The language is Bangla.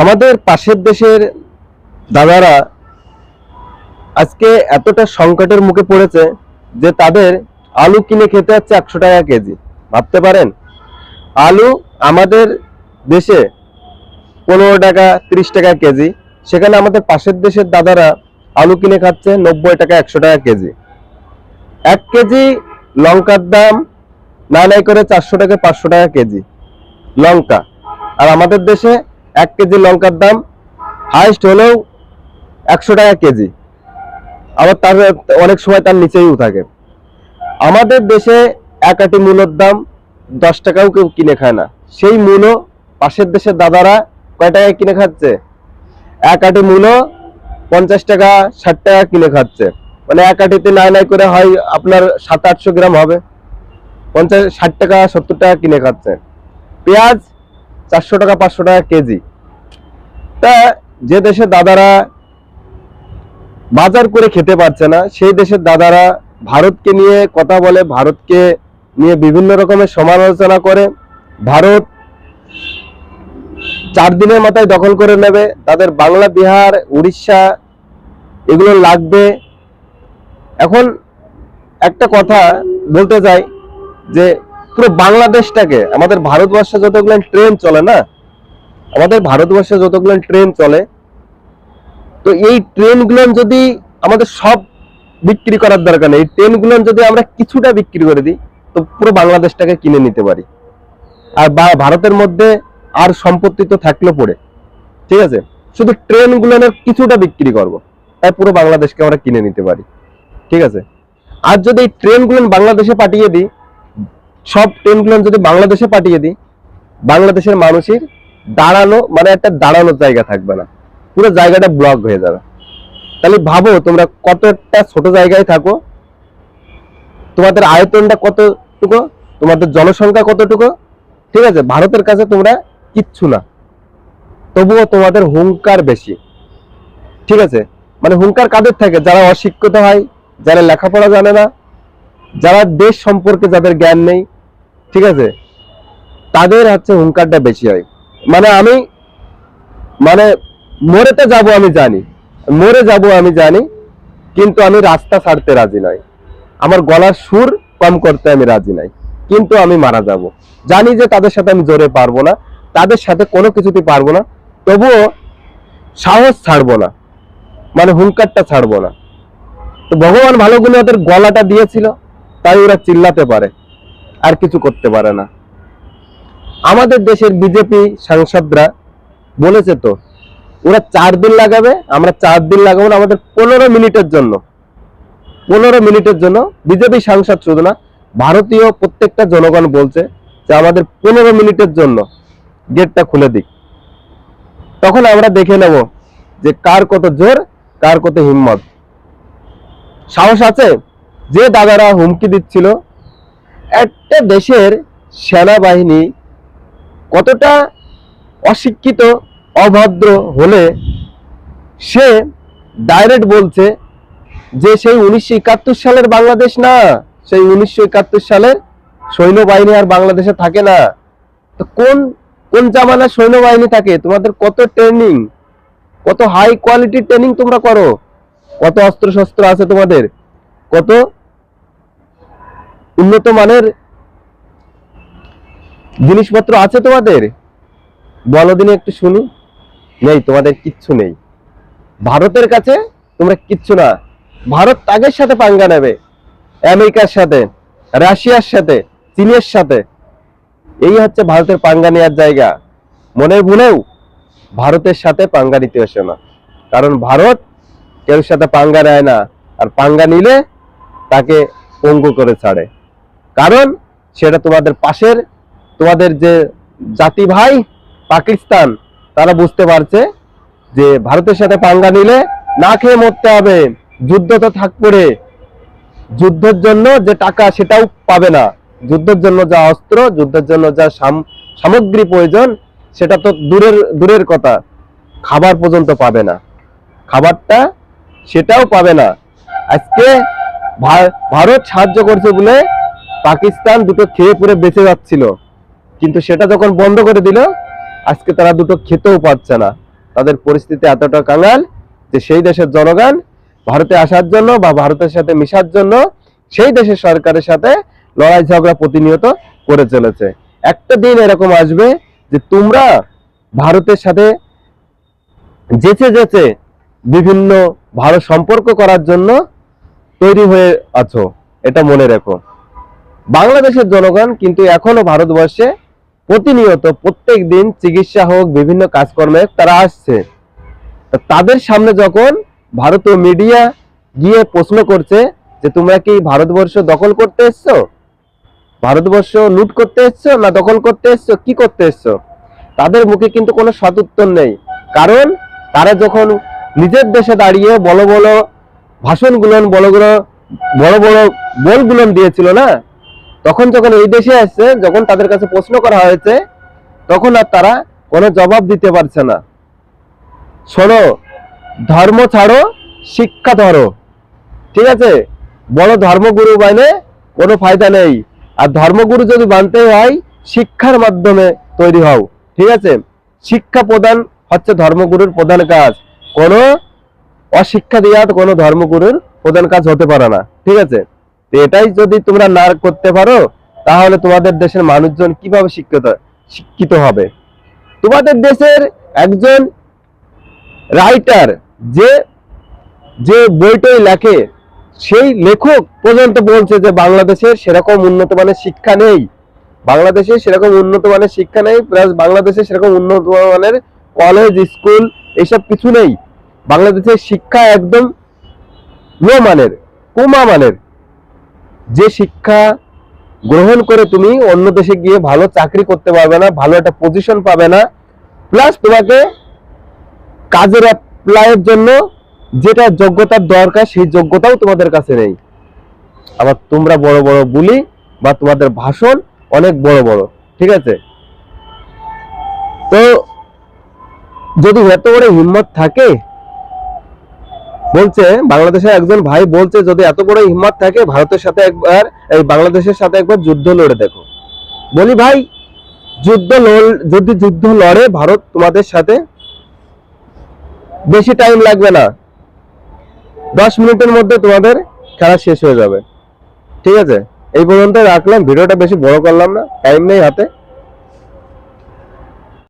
আমাদের পাশের দেশের দাদারা আজকে এতটা সংকটের মুখে পড়েছে যে তাদের আলু কিনে খেতে হচ্ছে একশো টাকা কেজি। ভাবতে পারেন? আলু আমাদের দেশে পনেরো টাকা, ত্রিশ টাকা কেজি। সেখানে আমাদের পাশের দেশের দাদারা আলু কিনে খাচ্ছে নব্বই টাকা, একশো টাকা কেজি। এক কেজি লঙ্কার দাম না নাই করে চারশো টাকা পাঁচশো টাকা কেজি। লঙ্কা। আর আমাদের দেশে এক কেজি লঙ্কার দাম হাইস্ট হলেও একশো টাকা কেজি। আবার তার অনেক সময় তার নিচেও থাকে। আমাদের দেশে এক আটি মূলোর দাম দশ টাকাও কেউ কিনে খায় না। সেই মূলো পাশের দেশের দাদারা কয় টাকায় কিনে খাচ্ছে? এক আটি মূলো পঞ্চাশ টাকা, ষাট টাকা কিনে খাচ্ছে। মানে এক আটিতে নাই নাই করে হয় আপনার সাত আটশো গ্রাম হবে। পঞ্চাশ, ষাট টাকা, সত্তর টাকা কিনে খাচ্ছে। পেঁয়াজ চারশো টাকা, পাঁচশো টাকা কেজি। তা যে দেশের দাদারা বাজার করে খেতে পারছে না, সেই দেশের দাদারা ভারতকে নিয়ে কথা বলে, ভারতকে নিয়ে বিভিন্ন রকমের সমালোচনা করে, ভারত চার দিনের মাথায় দখল করে নেবে, তাদের বাংলা, বিহার, উড়িষ্যা এগুলো লাগবে। এখন একটা কথা বলতে চাই যে পুরো বাংলাদেশটাকে, আমাদের ভারতবর্ষে যতগুলো ট্রেন চলে না, আমাদের ভারতবর্ষে যতগুলো ট্রেন চলে, তো এই ট্রেনগুলো যদি আমাদের সব বিক্রি করার দরকার নেই, এই ট্রেনগুলো যদি আমরা কিছুটা বিক্রি করে দিই, তো পুরো বাংলাদেশটাকে কিনে নিতে পারি। আর ভারতের মধ্যে আর সম্পত্তি তো থাকল পড়ে, ঠিক আছে? শুধু ট্রেনগুলোর কিছুটা বিক্রি করব, তাই পুরো বাংলাদেশকে আমরা কিনে নিতে পারি, ঠিক আছে? আর যদি এই ট্রেনগুলো বাংলাদেশে পাঠিয়ে দিই সব ট্রেনগুলো যদি বাংলাদেশে পাঠিয়ে দিই, বাংলাদেশের মানুষের দাঁড়ানো মানে একটা দাঁড়ানোর জায়গা থাকবে না। পুরো জায়গাটা ব্লক হয়ে যাবে। তাহলে ভাবো তোমরা কতটা ছোট জায়গায় থাকো, তোমাদের আয়তনটা কতটুকু, তোমাদের জনসংখ্যা কতটুকু, ঠিক আছে? ভারতের কাছে তোমরা কিচ্ছু না। তবুও তোমাদের হুঙ্কার বেশি। ঠিক আছে? মানে হুঙ্কার কাদের থাকে? যারা অশিক্ষিত হয়, যারা লেখাপড়া জানে না, যারা দেশ সম্পর্কে যাদের জ্ঞান নেই ঠিক আছে? তাদের হচ্ছে হুঙ্কারটা বেশি হয়। মানে আমি মানে মরেতে যাব আমি জানি। মরে যাব আমি জানি, কিন্তু আমি রাস্তা ছাড়তে রাজি নই। আমার গলার সুর কম করতে আমি রাজি নাই, কিন্তু আমি মারা যাব। জানি যে তাদের সাথে আমি জোরে পারব না, তাদের সাথে কোনো কিছুতে পারব না, তবুও সাহস ছাড়বো না মানে হুঙ্কারটা ছাড়বো না। তো ভগবান ভালো গুলো ওদের গলাটা দিয়েছিল, তাই ওরা চিল্লাতে পারে। আর কিছু করতে পারে না। আমাদের দেশের বিজেপি সাংসদরা বলেছে তো, ওরা চার দিন লাগাবে, আমরা চার দিন লাগাবো আমাদের পনেরো মিনিটের জন্য। পনেরো মিনিটের জন্য বিজেপি সাংসদ শুধু না, ভারতীয় প্রত্যেকটা জনগণ বলছে যে আমাদের পনেরো মিনিটের জন্য গেটটা খুলে দিক। তখন আমরা দেখে নেব যে কার কত জোর, কার কত হিম্মত। সাহস আছে? যে দাদারা হুমকি দিচ্ছিল একটা দেশের সেনাবাহিনী কতটা অশিক্ষিত, অভদ্র হলে সে ডাইরেক্ট বলছে যে সেই উনিশশো একাত্তর সালের বাংলাদেশ না, সেই উনিশশো একাত্তর সালের সৈন্যবাহিনী আর বাংলাদেশে থাকে না। তো কোন কোন জামানার সৈন্যবাহিনী থাকে? তোমাদের কত ট্রেনিং কত হাই কোয়ালিটির ট্রেনিং তোমরা করো? কত অস্ত্র শস্ত্র আছে তোমাদের? কত উন্নত মানের জিনিসপত্র আছে তোমাদের? বলো দিনে একটু শুনি। নেই, তোমাদের কিচ্ছু নেই। ভারতের কাছে তোমরা কিচ্ছু না। ভারত তাদের সাথে পাঙ্গা নেবে। আমেরিকার সাথে, রাশিয়ার সাথে, চীনের সাথে। এই হচ্ছে ভারতের পাঙ্গা নেওয়ার জায়গা। মনে ভুলেও ভারতের সাথে পাঙ্গা নিতে এসো না। কারণ ভারত কেউ সাথে পাঙ্গা নেয় না। আর পাঙ্গা নিলে তাকে পঙ্গু করে ছাড়ে। কারণ সেটা তোমাদের পাশের, তোমাদের যে জাতি ভাই পাকিস্তান, তারা বুঝতে পারছে যে ভারতের সাথে পাঙ্গা নিলে না খেয়ে মরতে হবে। যুদ্ধ তো থাকবে। যুদ্ধের জন্য যে টাকা সেটাও পাবে না। যুদ্ধের জন্য যা অস্ত্র, যুদ্ধের জন্য যা সাম- সামগ্রী প্রয়োজন, সেটা তো দূরের দূরের কথা। খাবার পর্যন্ত পাবে না। খাবারটা সেটাও পাবে না। আজকে ভারত সাহায্য করছে বলে পাকিস্তান দুটো খেয়ে পুরে বেঁচে যাচ্ছিল। কিন্তু সেটা যখন বন্ধ করে দিল, আজকে তারা দুটো খেতেও পাচ্ছে না। তাদের পরিস্থিতি এতটা কাঙাল যে সেই দেশের জনগণ ভারতে আসার জন্য বা ভারতের সাথে মিশার জন্য সেই দেশের সরকারের সাথে লড়াই ঝগড়া প্রতিনিয়ত করে চলেছে। একটা দিন এরকম আসবে যে তোমরা ভারতের সাথে যেচে যেচে বিভিন্ন ভালো সম্পর্ক করার জন্য তৈরি হয়ে আছো, এটা মনে রেখো। বাংলাদেশের জনগণ কিন্তু এখনও ভারতবর্ষে প্রতিনিয়ত প্রত্যেক দিন চিকিৎসা হোক, বিভিন্ন কাজকর্মে তারা আসছে। তাদের সামনে যখন ভারতীয় মিডিয়া গিয়ে প্রশ্ন করছে যে, তোমরা কি ভারতবর্ষ দখল করতে এসছো? ভারতবর্ষ লুট করতে এসছো না দখল করতে এসছো? কি করতে এসছো? তাদের মুখে কিন্তু কোনো সদুত্তর নেই। কারণ তারা যখন নিজের দেশে দাঁড়িয়ে বড় বড় ভাষণগুলো, বড় বড় বড় বড় বলগুলো দিয়েছিল না তখন যখন এই দেশে আসছে, যখন তাদের কাছে প্রশ্ন করা হয়েছে, তখন আর তারা কোনো জবাব দিতে পারছে না। শোনো, ধর্ম ছাড়ো, শিক্ষা ধরো। ঠিক আছে? বড় ধর্মগুরু বাইনে কোনো ফায়দা নেই। আর ধর্মগুরু যদি বানতে হয়, শিক্ষার মাধ্যমে তৈরি হও। ঠিক আছে? শিক্ষা প্রদান হচ্ছে ধর্মগুরুর প্রধান কাজ। কোনো অশিক্ষা দিয়া কোনো ধর্মগুরুর প্রধান কাজ হতে পারে না। ঠিক আছে? এটাই যদি তোমরা না করতে পারো, তাহলে তোমাদের দেশের মানুষজন কীভাবে শিক্ষিত শিক্ষিত হবে? তোমাদের দেশের একজন রাইটার যে যে বইটাই লেখে, সেই লেখক পর্যন্ত বলছে যে বাংলাদেশের সেরকম উন্নত মানের শিক্ষা নেই। বাংলাদেশে সেরকম উন্নত মানের শিক্ষা নেই প্লাস বাংলাদেশে সেরকম উন্নত মানের কলেজ স্কুল এসব কিছু নেই। বাংলাদেশের শিক্ষা একদম লো মানের, কুমা মানের। যে শিক্ষা গ্রহণ করে তুমি অন্য দেশে গিয়ে ভালো চাকরি করতে পারবে না, ভালো একটা পজিশন পাবে না প্লাস তোমাকে কাজের অ্যাপ্লাইয়ের জন্য যেটা যোগ্যতার দরকার সেই যোগ্যতাও তোমাদের কাছে নেই। আবার তোমরা বড় বড় বুলি বা তোমাদের ভাষণ অনেক বড় বড়, ঠিক আছে? তো যদি এত বড় হিম্মত থাকে বলছে বাংলাদেশের একজন ভাই বলছে, যদি এত বড় হিম্মত থাকে, ভারতের সাথে একবার, এই বাংলাদেশের সাথে একবার যুদ্ধ লড়ে দেখো। বলি, ভাই, যুদ্ধ যদি যুদ্ধ লড়ে, ভারত তোমাদের সাথে বেশি টাইম লাগবে না। দশ মিনিটের মধ্যে তোমাদের খেলা শেষ হয়ে যাবে। ঠিক আছে? এই পর্যন্ত রাখলাম। ভিডিওটা বেশি বড় করলাম না। টাইম নেই হাতে।